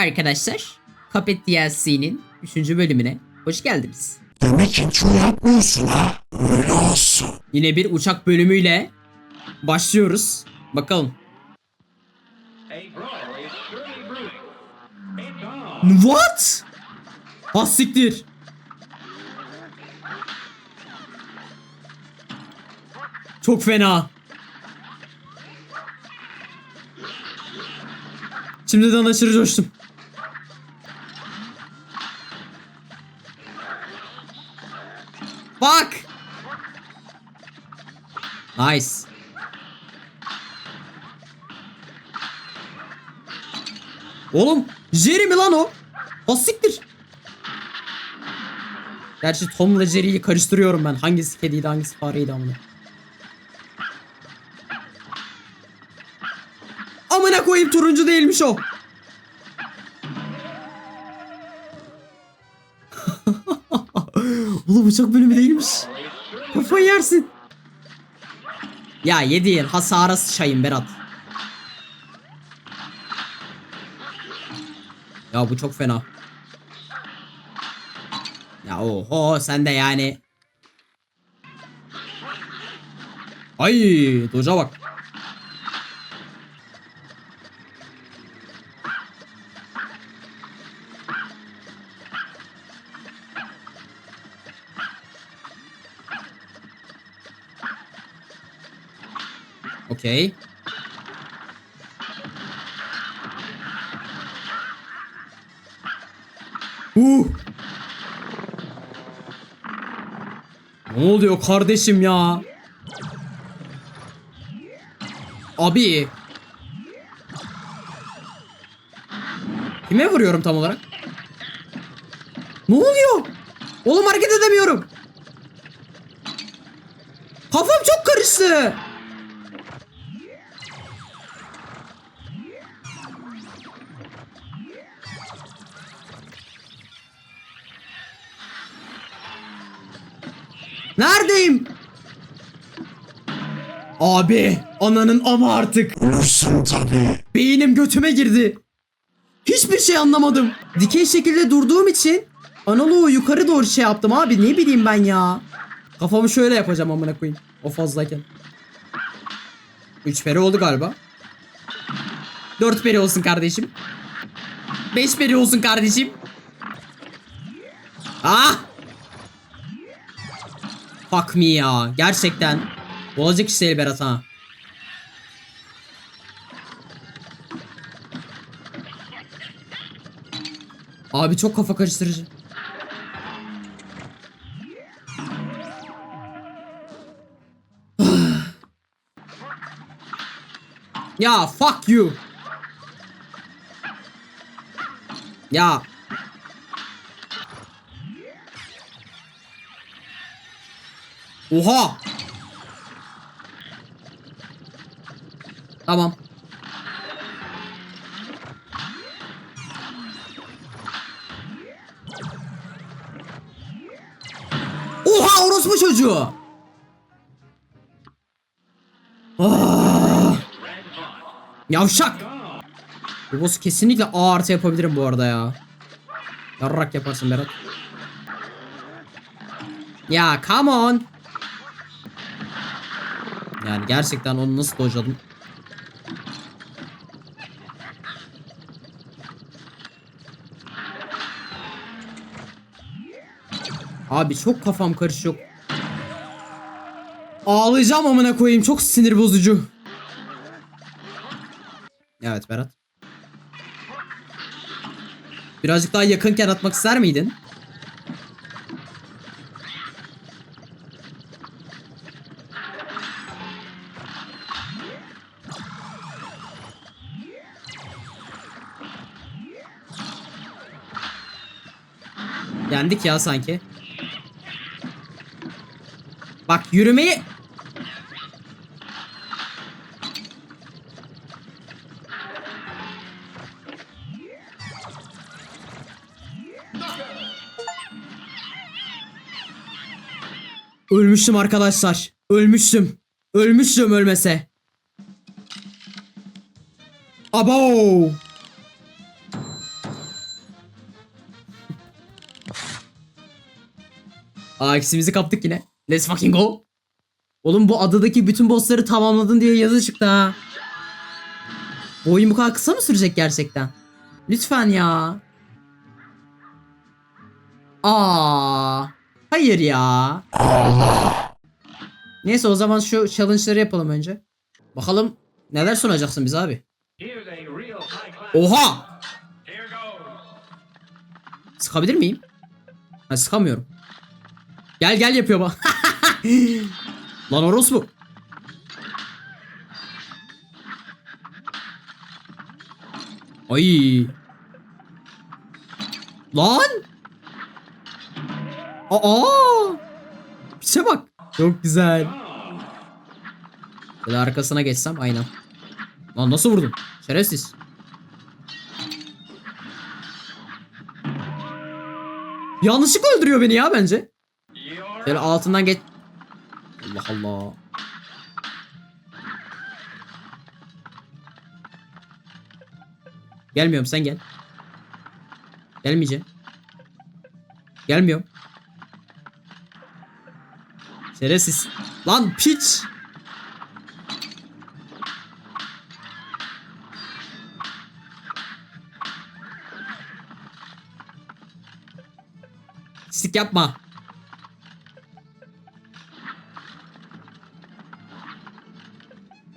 Arkadaşlar, Cuphead DLC'nin 3. bölümüne hoş geldiniz. Demek intro yapmıyorsun ha? Öyle olsun. Yine bir uçak bölümüyle başlıyoruz. Bakalım. What? Has siktir. Çok fena. Şimdiden aşırı coştum. Bak. Nice. Oğlum Jerry mi lan o? O siktir. Gerçi Tom'la Jerry'yi karıştırıyorum ben. Hangisi kediydi hangisi fareydi amına. Amına koyayım turuncu değilmiş o. Oğlum uçak bölümü değilmiş. Kafayı yersin. Ya yediğin hasara sıçayım Berat. Ya bu çok fena. Ya oho sen de yani. Ay doja bak. Okey. Uh. Ne oluyor kardeşim ya? Abi. Kime vuruyorum tam olarak? Ne oluyor? Oğlum hareket edemiyorum. Kafam çok karıştı. Abi ananın ama artık. Ölürsün tabii. Beynim götüme girdi. Hiçbir şey anlamadım. Dikey şekilde durduğum için analoğu yukarı doğru şey yaptım abi ne bileyim ben ya. Kafamı şöyle yapacağım amına koyayım. O fazlayken. 3 peri oldu galiba. 4 peri olsun kardeşim. 5 peri olsun kardeşim. Ah! Fuck me ya. Gerçekten. Olacak iş değil Berat ha. Abi çok kafa karıştırıcı. ya fuck you. Ya. Oha. Tamam. Oha orospu çocuğu. Ah. Yavşak. Bu boss kesinlikle A artı yapabilirim bu arada ya. Yarrak yaparsın Berat. Ya come on. Yani gerçekten onu nasıl dojladım? Abi çok kafam karışıyor. Ağlayacağım amına koyayım çok sinir bozucu. Evet Berat. Birazcık daha yakınken atmak ister miydin? Yendik ya sanki. Bak yürümeyi... Ölmüştüm arkadaşlar. Ölmüştüm. Ölmüştüm ölmese. Abo! Aa eksimizi kaptık yine. Let's fucking go. Oğlum bu adadaki bütün bossları tamamladın diye yazı çıktı ha. Bu oyun bu kadar kısa mı sürecek gerçekten? Lütfen ya. Aa. Hayır ya. Neyse o zaman şu challenge'ları yapalım önce. Bakalım neler sunacaksın bize abi. Oha! Sıkabilir miyim? Ha sıkamıyorum. Gel gel yapıyor bak. Lan orospu. Ay. Lan. Aa. Piçe bak. Çok güzel. Böyle arkasına geçsem aynen. Lan nasıl vurdun? Şerefsiz. Yanlışlıkla öldürüyor beni ya bence. Şöyle altından geç. Allah Allah. Gelmiyorum sen gel. Gelmeyeceğim. Gelmiyorum. Şerefsiz. Lan piç. Pislik yapma.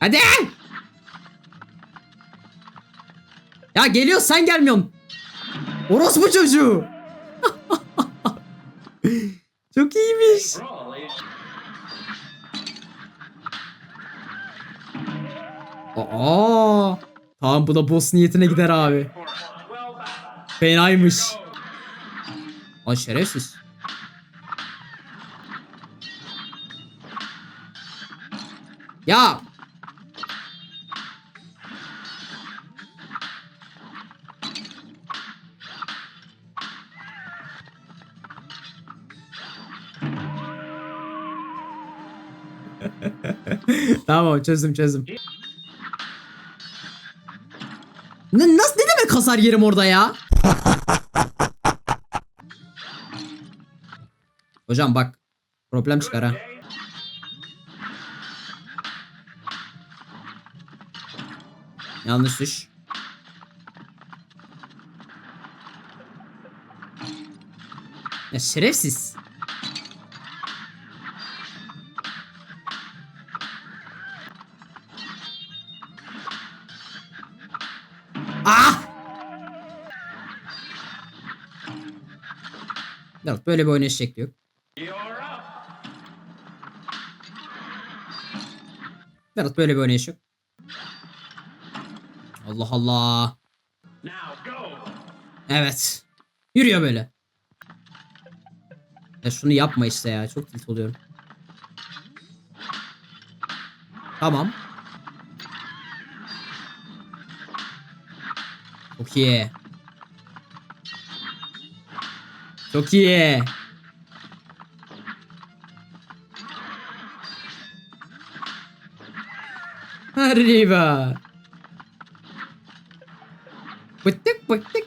Hadi. Ya geliyor sen gelmiyorsun. Orospu çocuğu. Çok iyiymiş. Aa. Tamam bu da boss niyetine gider abi. Fenaymış. Ay şerefsiz. Ya. tamam çözdüm çözdüm. Ne, nasıl ne demek hasar yerim orada ya? Hocam bak. Problem çıkar ha. Yanlış düş. Ya şerefsiz. Ah! Yok böyle bir oynayış şekli yok. Berat böyle bir oynayış yok. Allah Allah. Evet. Yürüyor böyle. Ya şunu yapma işte ya. Çok tilt oluyorum. Tamam. Çok iyi. Çok iyi. Arriba. Bıttık bıttık.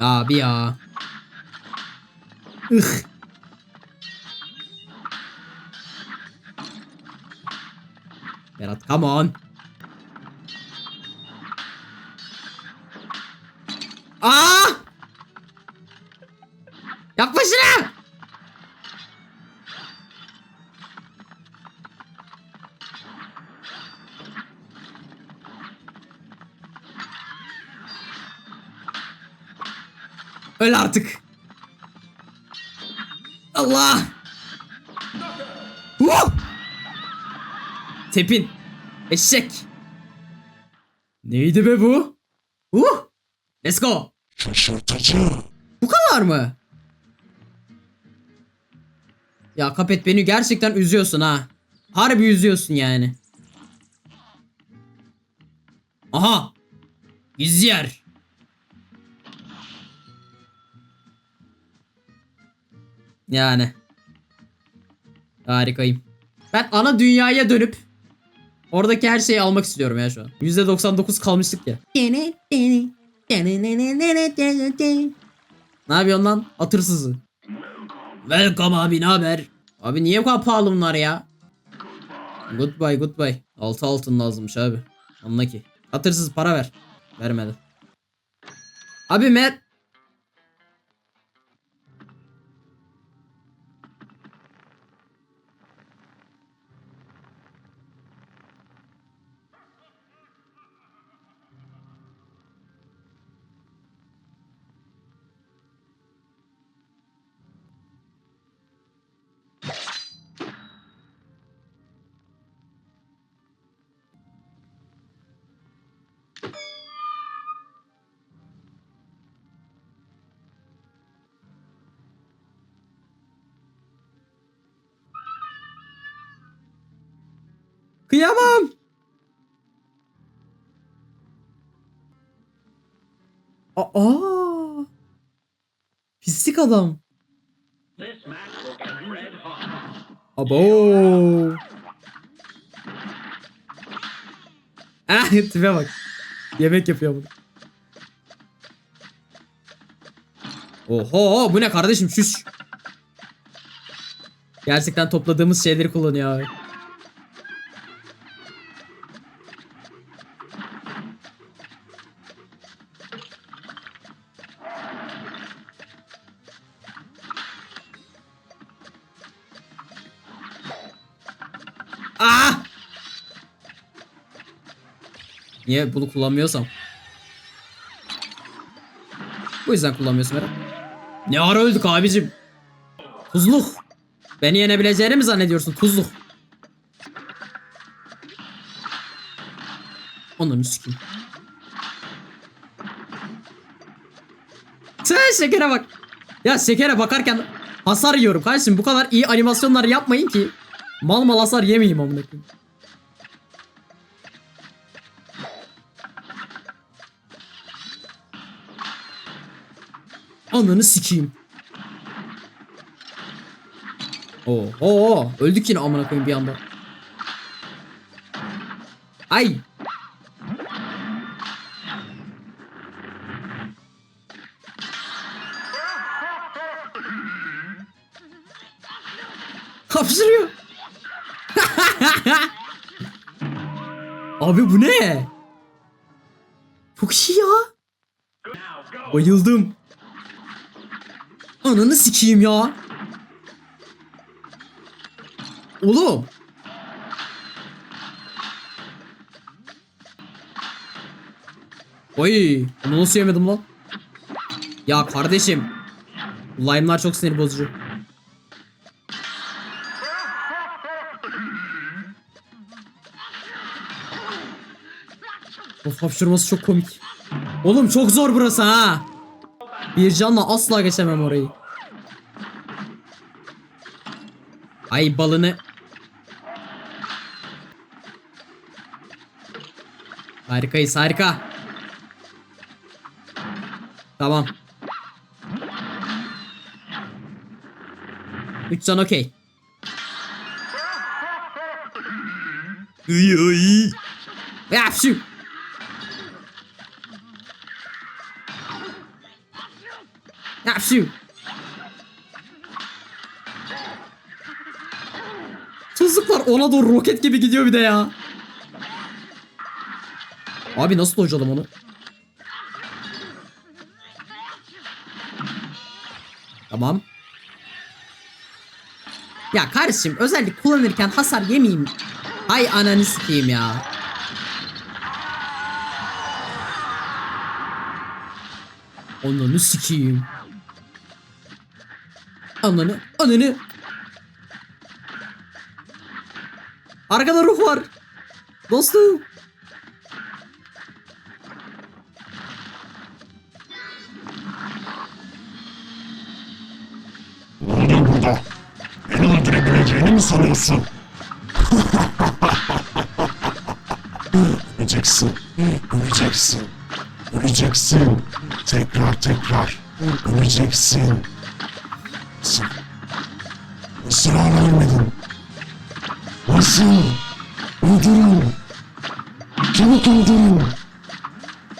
Abi ya. Ih. Come on. Öl artık. Allah. Huh! Tepin. Eşek. Neydi be bu? Uh! Let's go. Şaşırtıcı. Bu kadar mı? Ya Kapet beni gerçekten üzüyorsun ha. Harbi üzüyorsun yani. Aha. Gizli yer. Yani. Harikayım. Ben ana dünyaya dönüp oradaki her şeyi almak istiyorum ya şu an. %99 kalmıştık ya. Ne yapıyorsun lan? Atırsızı. Welcome abi ne haber? Abi niye bu kadar pahalı bunlar ya? Goodbye goodbye. Altı altın lazımmış abi. Anla ki. Hatırsız para ver. Vermedi. Abi mer... Kıyamam. Aa. Pislik adam. Abo. Ah tipe bak. Yemek yapıyor bu. Oho bu ne kardeşim şuş. Gerçekten topladığımız şeyleri kullanıyor abi. Ah! Niye bunu kullanmıyorsam? Bu yüzden kullanmıyorsun Berat. Ne ara öldük abicim? Tuzluk. Beni yenebileceğini mi zannediyorsun? Tuzluk. Onu sikeyim. Sen şekere bak. Ya şekere bakarken hasar yiyorum kardeşim. Bu kadar iyi animasyonlar yapmayın ki. Mal mal hasar yemeyeyim amına koyayım. Ananı sikeyim. Oo, oo, öldük yine amına koyayım bir anda. Ay. Hapşırıyor. Abi bu ne? Çok iyi ya. Bayıldım. Ananı sikeyim ya. Oğlum. Oy, onu nasıl yemedim lan? Ya kardeşim. Lime'lar çok sinir bozucu. Of hapşırması çok komik. Oğlum çok zor burası ha. Bir canla asla geçemem orayı. Ay balını. Harikayız harika. Tamam. 3 can okey. Iy iy. Ya şu. Tuzluklar ona doğru roket gibi gidiyor bir de ya. Abi nasıl hocaladım onu? Tamam. Ya kardeşim özellik kullanırken hasar yemeyeyim. Hay ananı sikeyim ya. Ananı sikeyim. Ananı, ananı. Arkada ruh var. Dostum. Ne oluyor burada? Beni öldürebileceğini mi sanıyorsun? Öleceksin. Öleceksin. Öleceksin. Tekrar tekrar. Öleceksin. Hala ölmedin? Nasıl? Öldürün. Çabuk öldürün.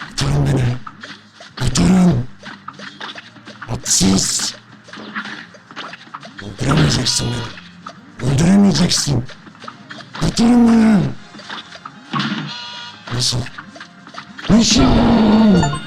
Kurtarın beni. Kurtarın. Hadsız. öldüremeyeceksin beni. Öldüremeyeceksin. Kurtarın beni. Nasıl? Nasıl?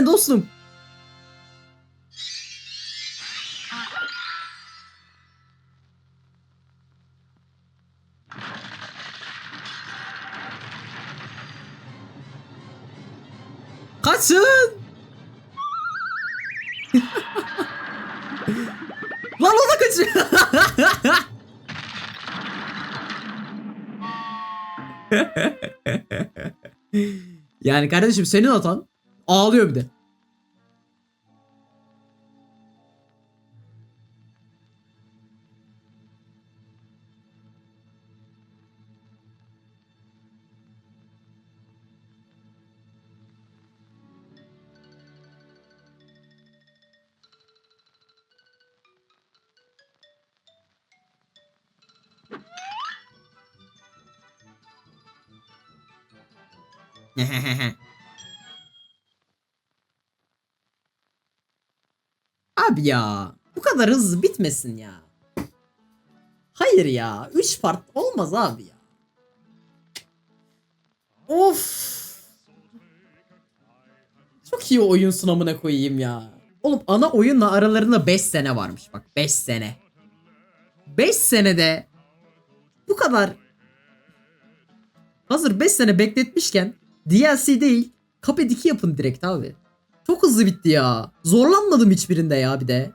Sen dostum. Kaçın. Lan o da kaçıyor. yani kardeşim senin hatan ağlıyor bir de. Abi ya bu kadar hızlı bitmesin ya. Hayır ya 3 part olmaz abi ya. Of. Çok iyi oyun sunamına koyayım ya. Oğlum ana oyunla aralarında 5 sene varmış bak 5 sene. 5 senede bu kadar hazır 5 sene bekletmişken DLC değil Cuphead 2 yapın direkt abi. Çok hızlı bitti ya. Zorlanmadım hiçbirinde ya bir de.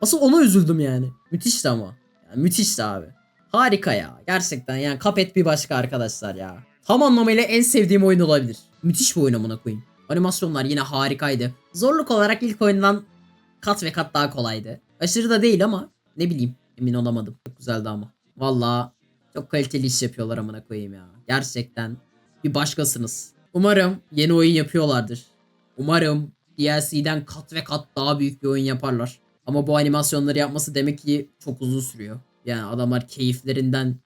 Asıl ona üzüldüm yani. Müthişti ama. Yani müthişti abi. Harika ya. Gerçekten yani Cuphead bir başka arkadaşlar ya. Tam anlamıyla en sevdiğim oyun olabilir. Müthiş bir oyun amına koyayım. Animasyonlar yine harikaydı. Zorluk olarak ilk oyundan kat ve kat daha kolaydı. Aşırı da değil ama ne bileyim emin olamadım. Çok güzeldi ama. Valla çok kaliteli iş yapıyorlar amına koyayım ya. Gerçekten bir başkasınız. Umarım yeni oyun yapıyorlardır. Umarım DLC'den kat ve kat daha büyük bir oyun yaparlar. Ama bu animasyonları yapması demek ki çok uzun sürüyor. Yani adamlar keyiflerinden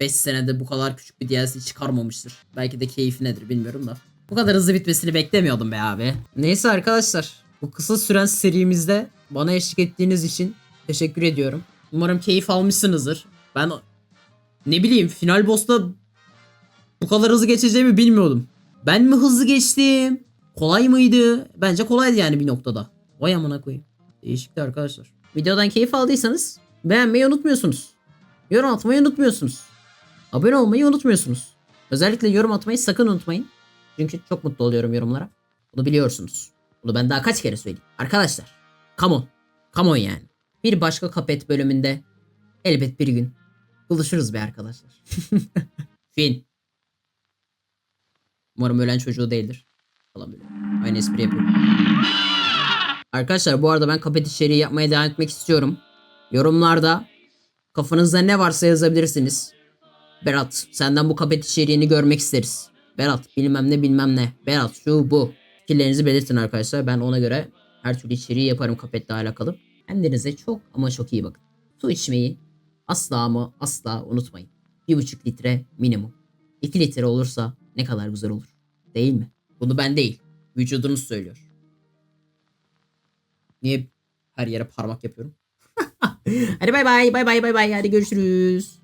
5 senede bu kadar küçük bir DLC çıkarmamıştır. Belki de keyfi nedir bilmiyorum da. Bu kadar hızlı bitmesini beklemiyordum be abi. Neyse arkadaşlar. Bu kısa süren serimizde bana eşlik ettiğiniz için teşekkür ediyorum. Umarım keyif almışsınızdır. Ben ne bileyim final boss'ta bu kadar hızlı geçeceğimi bilmiyordum. Ben mi hızlı geçtim? Kolay mıydı? Bence kolaydı yani bir noktada. Vay amına koyayım. Değişikti arkadaşlar. Videodan keyif aldıysanız beğenmeyi unutmuyorsunuz. Yorum atmayı unutmuyorsunuz. Abone olmayı unutmuyorsunuz. Özellikle yorum atmayı sakın unutmayın. Çünkü çok mutlu oluyorum yorumlara. Bunu biliyorsunuz. Bunu ben daha kaç kere söyleyeyim. Arkadaşlar. Come on. Come on yani. Bir başka kapet bölümünde elbet bir gün buluşuruz be arkadaşlar. Fin. Umarım ölen çocuğu değildir. Böyle. Aynı espri yapıyorum. Arkadaşlar bu arada ben kapet içeriği yapmaya devam etmek istiyorum. Yorumlarda kafanızda ne varsa yazabilirsiniz. Berat senden bu kapet içeriğini görmek isteriz. Berat bilmem ne bilmem ne. Berat şu bu. Fikirlerinizi belirtin arkadaşlar. Ben ona göre her türlü içeriği yaparım kapetle alakalı. Kendinize çok ama çok iyi bakın. Su içmeyi asla ama asla unutmayın. Bir buçuk litre minimum. 2 litre olursa ne kadar güzel olur. Değil mi? Bunu ben değil. Vücudunuz söylüyor. Niye her yere parmak yapıyorum? Hadi bay bay bay bay bay bay hadi görüşürüz.